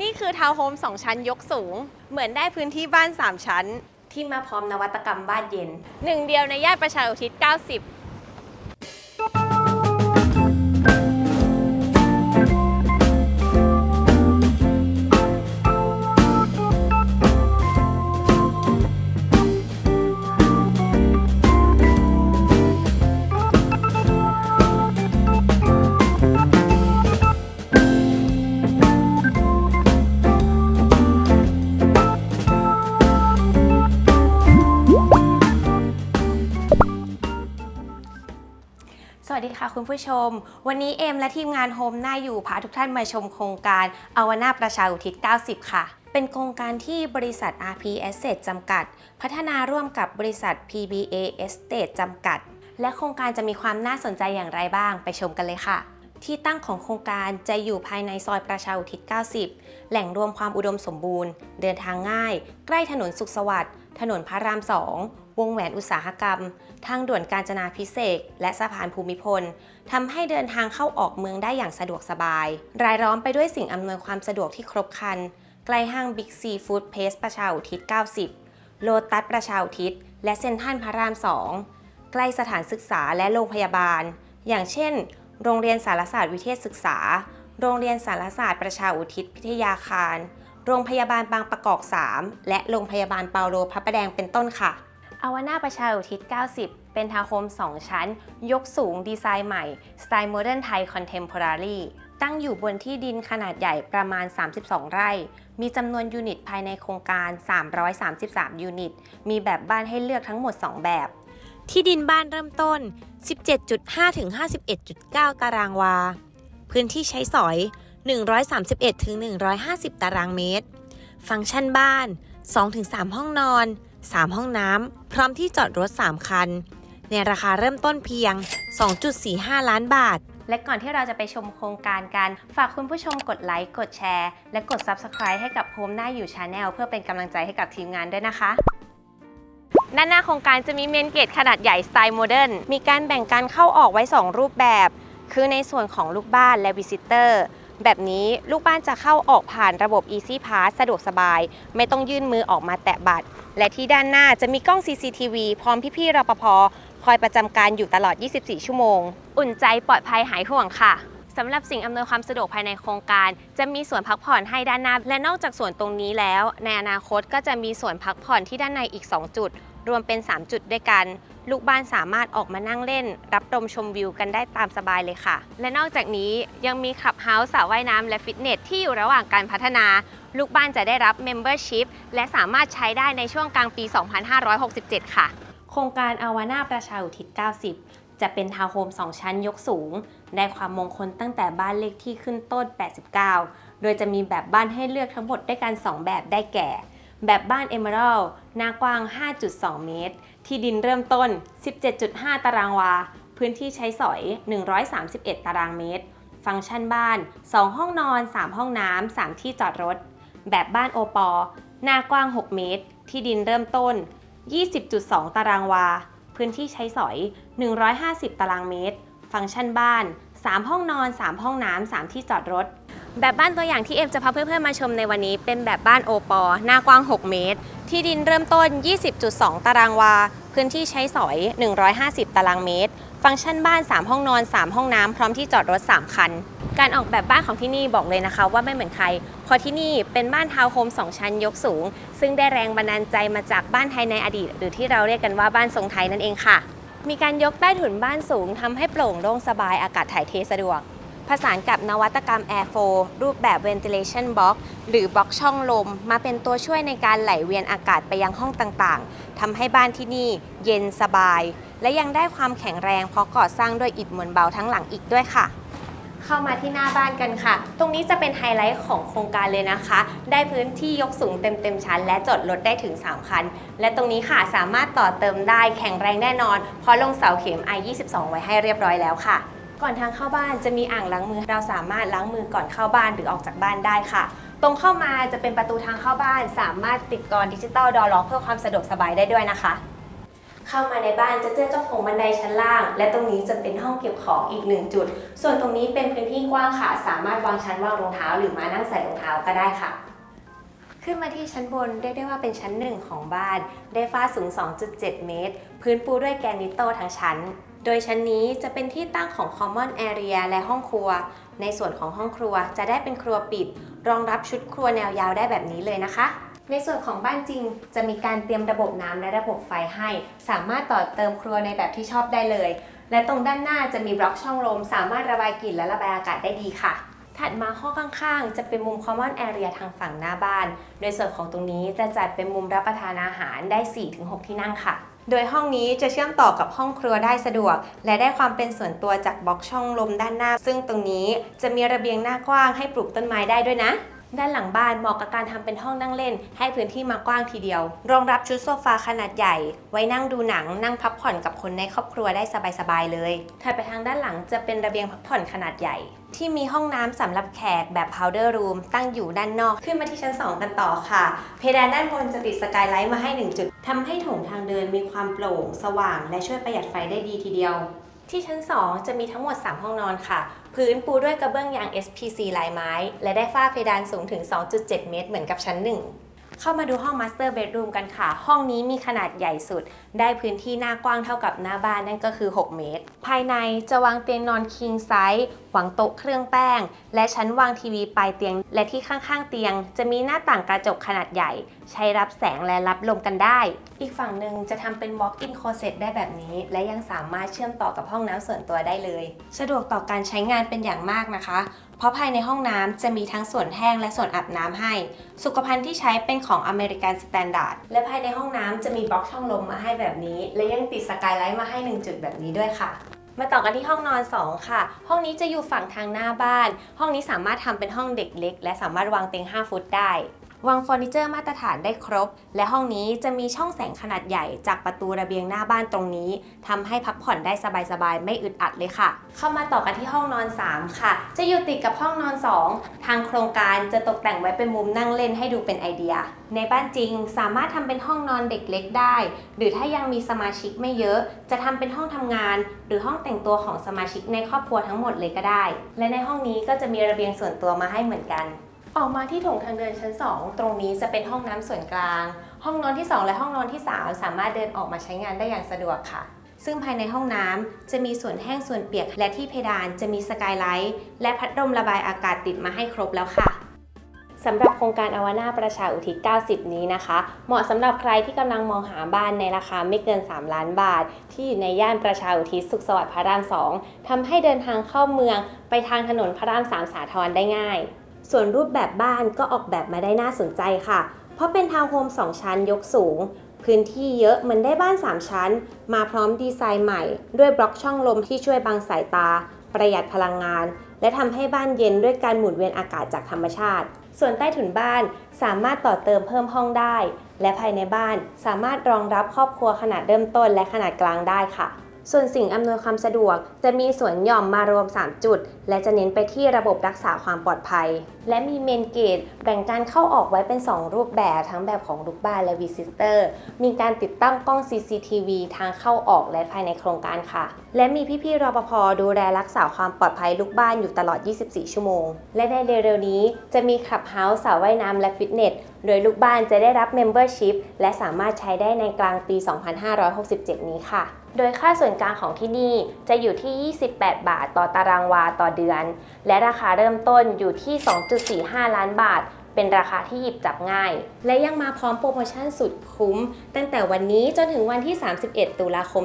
นี่คือทาวน์โฮม2 ชั้นยกสูง เหมือนได้พื้นที่บ้าน 3 ชั้น ที่มาพร้อมนวัตกรรมบ้านเย็น หนึ่งเดียวในย่านประชาอุทิศ90 วัสดีค่ะคุณผู้ชม วันนี้เอ็มและทีมงานโฮมหน่าอยู่พาทุกท่านมาชมโครงการอาวนาประชาอุทิศ 90 ค่ะ เป็นโครงการที่บริษัท RP Asset จำกัด พัฒนาร่วมกับบริษัท PBA Estate จำกัด และโครงการจะมีความน่าสนใจอย่างไรบ้าง ไปชมกันเลยค่ะ ที่ตั้งของโครงการจะอยู่ภายในซอยประชาอุทิศ 90 แหล่งรวมความอุดมสมบูรณ์ เดินทางง่าย ใกล้ถนนสุขสวัสดิ์ถนนพระราม 2 วงแหวนอุตสาหกรรม ทางด่วนกาญจนาพิเศษและสะพานภูมิพลทำให้เดินทางเข้าออกเมืองได้อย่างสะดวกสบาย รายล้อมไปด้วยสิ่งอำนวยความสะดวกที่ครบครัน ใกล้ห้างบิ๊กซีฟู้ดเพสประชาอุทิศ 90 โลตัสประชาอุทิศ และเซ็นทรัลพระราม 2 ใกล้สถานศึกษาและโรงพยาบาล อย่างเช่น โรงเรียนสารศาสตร์วิเทศศึกษา โรงเรียนสารศาสตร์ประชาอุทิศพิทยาคารโรงพยาบาลบางประกอบ 3 และโรงพยาบาลเปาโลพระประแดงเป็นต้นค่ะ อาวาน่าประชาอุทิศ 90 เป็นทาวน์โฮม 2 ชั้น ยกสูงดีไซน์ใหม่ สไตล์โมเดิร์นไทยคอนเทมพอรารีตั้งอยู่บนที่ดินขนาดใหญ่ประมาณ 32 ไร่ มีจำนวนยูนิตภายในโครงการ 333 ยูนิต มีแบบบ้านให้เลือกทั้งหมด 2 แบบ ที่ดินบ้านเริ่มต้น 17.5 ถึง 51.9 ตารางวา พื้นที่ใช้สอย 131 ถึง 150 ตารางเมตร ฟังก์ชันบ้าน 2-3 ห้องนอน 3 ห้องน้ำ พร้อมที่จอดรถ 3 คัน ในราคาเริ่มต้นเพียง 2.45 ล้านบาท และก่อนที่เราจะไปชมโครงการกัน ฝากคุณผู้ชมกดไลค์ กดแชร์ และกด Subscribe ให้กับโฮมหน้าอยู่ชาแนลเพื่อเป็นกำลังใจให้กับทีมงานด้วยนะคะด้านหน้าโครงการจะมีเมนเกตขนาดใหญ่สไตล์โมเดิร์น มีการแบ่งการเข้าออกไว้ 2 รูปแบบ คือในส่วนของลูกบ้านและวิสิเตอร์ แบบนี้ลูกบ้านจะเข้าออกผ่านระบบ Easy Pass สะดวกสบาย ไม่ต้องยื่นมือออกมาแตะบัตร และที่ด้านหน้าจะมีกล้อง CCTV พร้อมพี่ๆรปภคอยประจำการอยู่ตลอด 24 ชั่วโมง อุ่นใจปลอดภัยหายห่วงค่ะสำหรับสิ่งอำนวยความสะดวกภายในโครงการ จะมีส่วนพักผ่อนให้ด้านหน้า และนอกจากส่วนตรงนี้แล้ว ในอนาคตก็จะมีส่วนพักผ่อนที่ด้านในอีก 2 จุด รวมเป็น 3 จุดด้วยกัน ลูกบ้านสามารถออกมานั่งเล่น รับชมชมวิวกันได้ตามสบายเลยค่ะ และนอกจากนี้ยังมีขับเฮาส์สระว่ายน้ำและฟิตเนสที่อยู่ระหว่างการพัฒนา ลูกบ้านจะได้รับ Membership และสามารถใช้ได้ในช่วงกลางปี 2567 ค่ะ โครงการอาวานาประชาอุทิศ 90 จะเป็นทาวน์โฮม 2 ชั้นยกสูง ได้ความมงคลตั้งแต่บ้านเลขที่ขึ้นต้น 89 โดยจะมีแบบบ้านให้เลือกทั้งหมดด้วยกัน 2 แบบได้แก่ แบบบ้าน Emerald หน้ากว้าง 5.2 เมตร ที่ดินเริ่มต้น 17.5 ตารางวา พื้นที่ใช้สอย 131 ตารางเมตร ฟังก์ชันบ้าน 2 ห้องนอน 3 ห้องน้ำ 3 ที่จอดรถ แบบบ้านโอปอ หน้ากว้าง 6 เมตร ที่ดินเริ่มต้น 20.2 ตารางวา พื้นที่ใช้สอย 150 ตารางเมตร ฟังก์ชันบ้าน 3 ห้องนอน 3 ห้องน้ำ3ที่จอดรถ แบบบ้านตัวอย่างที่เอ็มจะพาเพื่อนๆมาชมในวันนี้ เป็นแบบบ้านโอปอหน้ากว้าง 6 เมตร ที่ดินเริ่มต้น 20.2 ตารางวา พื้นที่ใช้สอย 150 ตารางเมตร ฟังก์ชันบ้าน 3 ห้องนอน 3 ห้องน้ำพร้อมที่จอดรถ 3 คันการออกแบบบ้านของที่นี่บอกเลยนะคะ ว่าไม่เหมือนใคร เพราะที่นี่เป็นบ้านทาวน์โฮม2ชั้นยกสูง ซึ่งได้แรงบันดาลใจมาจากบ้านไทยในอดีต หรือที่เราเรียกกันว่าบ้านทรงไทยนั่นเองค่ะ มีการยกใต้ถุนบ้านสูงทำให้โปร่งโล่งสบายอากาศถ่ายเทสะดวก ผสานกับนวัตกรรม Air f l o w รูปแบบ Ventilation Box หรือบล็อกช่องลม มาเป็นตัวช่วยในการไหลเวียนอากาศไปยังห้องต่างๆทำให้บ้านที่นี่เย็นสบาย และยังได้ความแข็งแรงเพราะก่อสร้างด้วยอิฐมวลเบาทั้งหลังอีกด้วยค่ะ เข้ามาที่หน้าบ้านกันค่ะ ตรงนี้จะเป็นไฮไลท์ของโครงการเลยนะคะ ได้พื้นที่ยกสูงเต็มๆชั้น และจอดรถได้ถึง 3 คัน และตรงนี้ค่ะสามารถต่อเติมได้แข็งแรงแน่นอน เพราะลงเสาเข็ม I22 ไว้ให้เรียบร้อยแล้วค่ะ ก่อนทางเข้าบ้านจะมีอ่างล้างมือ เราสามารถล้างมือก่อนเข้าบ้านหรือออกจากบ้านได้ค่ะ ตรงเข้ามาจะเป็นประตูทางเข้าบ้าน สามารถติดกรอนดิจิตอลดอร์ล็อกเพื่อความสะดวกสบายได้ด้วยนะคะ เข้ามาในบ้านจะเจอเจ้าของบันไดชั้นล่าง และตรงนี้จะเป็นห้องเก็บของอีกหนึ่งจุด ส่วนตรงนี้เป็นพื้นที่กว้างค่ะ สามารถวางชั้นวางรองเท้า หรือมานั่งใส่รองเท้าก็ได้ค่ะขึ้นมาที่ชั้นบนเรียกได้ว่าเป็นชั้นหนึ่งของบ้าน ได้ฝ้าสูง 2.7 เมตร พื้นปูด้วยแกรนิโตทั้งชั้น โดยชั้นนี้จะเป็นที่ตั้งของ Common Area และห้องครัว ในส่วนของห้องครัวจะได้เป็นครัวปิด รองรับชุดครัวแนวยาวได้แบบนี้เลยนะคะ ในส่วนของบ้านจริงจะมีการเตรียมระบบน้ำและระบบไฟให้ สามารถต่อเติมครัวในแบบที่ชอบได้เลย และตรงด้านหน้าจะมีบล็อกช่องลมสามารถระบายกลิ่นและระบายอากาศได้ดีค่ะ ถัดมาห้องข้างๆ จะเป็นมุม common area ทางฝั่งหน้าบ้าน โดยส่วนของตรงนี้จะจัดเป็นมุมรับประทานอาหารได้ 4-6 ที่นั่งค่ะโดยห้องนี้จะเชื่อมต่อกับห้องครัวได้สะดวก และได้ความเป็นส่วนตัวจากบล็อกช่องลมด้านหน้า ซึ่งตรงนี้จะมีระเบียงหน้ากว้างให้ปลูกต้นไม้ได้ด้วยนะ ด้านหลังบ้านเหมาะกับการทำเป็นห้องนั่งเล่น ให้พื้นที่มากว้างทีเดียว รองรับชุดโซฟาขนาดใหญ่ ไว้นั่งดูหนังนั่งพักผ่อนกับคนในครอบครัวได้สบายๆเลยถัดไปทางด้านหลังจะเป็นระเบียงพักผ่อนขนาดใหญ่ ที่มีห้องน้ำสำหรับแขกแบบ powder room ตั้งอยู่ด้านนอก ขึ้นมาที่ชั้น 2 กันต่อค่ะ เพดานด้านบนจะติดสกายไลท์มาให้ 1 จุดทำให้โถงทางเดินมีความโปร่ง สว่าง และช่วยประหยัดไฟได้ดีทีเดียวที่ชั้น 2 จะมีทั้งหมด 3 ห้องนอนค่ะ พื้นปูด้วยกระเบื้องยาง SPC ลายไม้ และได้ฝ้าเพดานสูงถึง 2.7 เมตร เหมือนกับชั้น 1 เข้ามาดูห้อง Master Bedroom กันค่ะ ห้องนี้มีขนาดใหญ่สุด ได้พื้นที่หน้ากว้างเท่ากับหน้าบ้านนั่นก็คือ 6 เมตร ภายในจะวางเตียงนอน King Size วางโต๊ะเครื่องแป้ง และชั้นวางทีวีปลายเตียง และที่ข้างๆเตียง จะมีหน้าต่างกระจกขนาดใหญ่ ใช้รับแสงและรับลมกันได้ อีกฝั่งหนึ่งจะทำเป็น walk-in closet ได้แบบนี้ และยังสามารถเชื่อมต่อกับห้องน้ำส่วนตัวได้เลย สะดวกต่อการใช้งานเป็นอย่างมากนะคะ เพราะภายในห้องน้ำจะมีทั้งส่วนแห้งและส่วนอาบน้ำให้ สุขภัณฑ์ที่ใช้เป็นของอเมริกันสแตนดาร์ดและภายในห้องน้ำจะมีบล็อกช่องลมมาให้แบบนี้ และยังติดสกายไลท์มาให้ 1 จุดแบบนี้ด้วยค่ะมาต่อกันที่ห้องนอน 2 ค่ะ ห้องนี้จะอยู่ฝั่งทางหน้าบ้าน ห้องนี้สามารถทำเป็นห้องเด็กเล็ก และสามารถวางเตียง 5 ฟุตได้ วางเฟอร์นิเจอร์มาตรฐานได้ครบ และห้องนี้จะมีช่องแสงขนาดใหญ่จากประตูระเบียงหน้าบ้านตรงนี้ทำให้พักผ่อนได้สบายๆ ไม่อึดอัดเลยค่ะ เข้ามาต่อกันที่ห้องนอน 3 ค่ะ จะอยู่ติดกับห้องนอน 2 ทางโครงการจะตกแต่งไว้เป็นมุมนั่งเล่นให้ดูเป็นไอเดีย ในบ้านจริงสามารถทำเป็นห้องนอนเด็กเล็กได้ หรือถ้ายังมีสมาชิกไม่เยอะ จะทำเป็นห้องทำงาน หรือห้องแต่งตัวของสมาชิกในครอบครัวทั้งหมดเลยก็ได้ และในห้องนี้ก็จะมีระเบียงส่วนตัวมาให้เหมือนกัน ออกมาที่โถงทางเดินชั้น 2 ตรงนี้จะเป็นห้องน้ำส่วนกลาง ห้องนอนที่ 2 และห้องนอนที่ 3 สามารถเดินออกมาใช้งานได้อย่างสะดวกค่ะ ซึ่งภายในห้องน้ำจะมีส่วนแห้งส่วนเปียก และที่เพดานจะมีสกายไลท์และพัดลมระบายอากาศติดมาให้ครบแล้วค่ะสำหรับโครงการอวานาประชาอุทิศ 90 นี้นะคะ เหมาะสำหรับใครที่กำลังมองหาบ้านในราคาไม่เกิน 3 ล้านบาท ที่อยู่ในย่านประชาอุทิศสุขสวัสดิ์พระราม 2ทำให้เดินทางเข้าเมืองไปทางถนนพระราม 3 สาทรได้ง่าย ส่วนรูปแบบบ้านก็ออกแบบมาได้น่าสนใจค่ะ เพราะเป็นทาวน์โฮม2 ชั้นยกสูง พื้นที่เยอะเหมือนได้บ้าน 3 ชั้น มาพร้อมดีไซน์ใหม่ ด้วยบล็อกช่องลมที่ช่วยบังสายตา ประหยัดพลังงาน และทำให้บ้านเย็นด้วยการหมุนเวียนอากาศจากธรรมชาติ ส่วนใต้ถุนบ้านสามารถต่อเติมเพิ่มห้องได้ และภายในบ้านสามารถรองรับครอบครัวขนาดเริ่มต้นและขนาดกลางได้ค่ะ ส่วนสิ่งอำนวยความสะดวก จะมีสวนหย่อมมารวม 3 จุด และจะเน้นไปที่ระบบรักษาความปลอดภัย และมีเมนเกตแบ่งการเข้าออกไว้เป็น 2 รูปแบบทั้งแบบของลูกบ้านและวิสิเตอร์ มีการติดตั้งกล้อง CCTV ทางเข้าออกและภายในโครงการค่ะ และมีพี่ๆรปภดูแลรักษาความปลอดภัยลูกบ้านอยู่ตลอด 24 ชั่วโมง และในเร็วๆนี้จะมีคลับเฮาส์สระว่ายน้ำและฟิตเนสโดยลูกบ้านจะได้รับ Membership และสามารถใช้ได้ในกลางปี 2567 นี้ค่ะ โดยค่าส่วนกลางของที่นี่จะอยู่ที่ 28 บาทต่อตารางวาต่อเดือน และราคาเริ่มต้นอยู่ที่ 2.45 ล้านบาท เป็นราคาที่หยิบจับง่าย และยังมาพร้อมโปรโมชั่นสุดคุ้ม ตั้งแต่วันนี้จนถึงวันที่ 31 ตุลาคม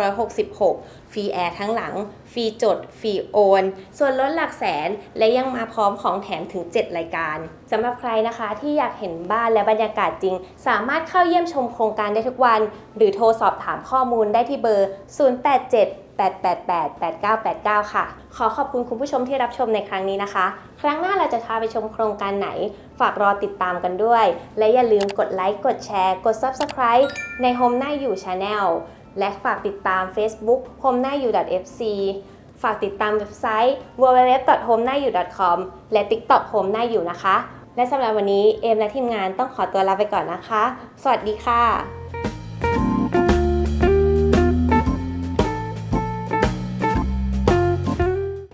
2566 ฟรีแอร์ทั้งหลัง ฟรีจด ฟรีโอน ส่วนลดหลักแสน และยังมาพร้อมของแถมถึง 7 รายการสำหรับใครนะคะที่อยากเห็นบ้านและบรรยากาศจริง สามารถเข้าเยี่ยมชมโครงการได้ทุกวัน หรือโทรสอบถามข้อมูลได้ที่เบอร์ 087 888 8989 ค่ะ ขอขอบคุณคุณผู้ชมที่รับชมในครั้งนี้นะคะ ครั้งหน้าเราจะพาไปชมโครงการไหน ฝากรอติดตามกันด้วย และอย่าลืมกดไลค์ กดแชร์ กด Subscribe ใน Home หน้าอยู่ Channel และฝากติดตาม Facebook home หน้าอยู่ .fc ฝากติดตามเว็บไซต์ www.homenayu.com และ TikTok home หน้าอยู่นะคะ และสำหรับวันนี้เอมและทีมงานต้องขอตัวลาไปก่อนนะคะ สวัสดีค่ะ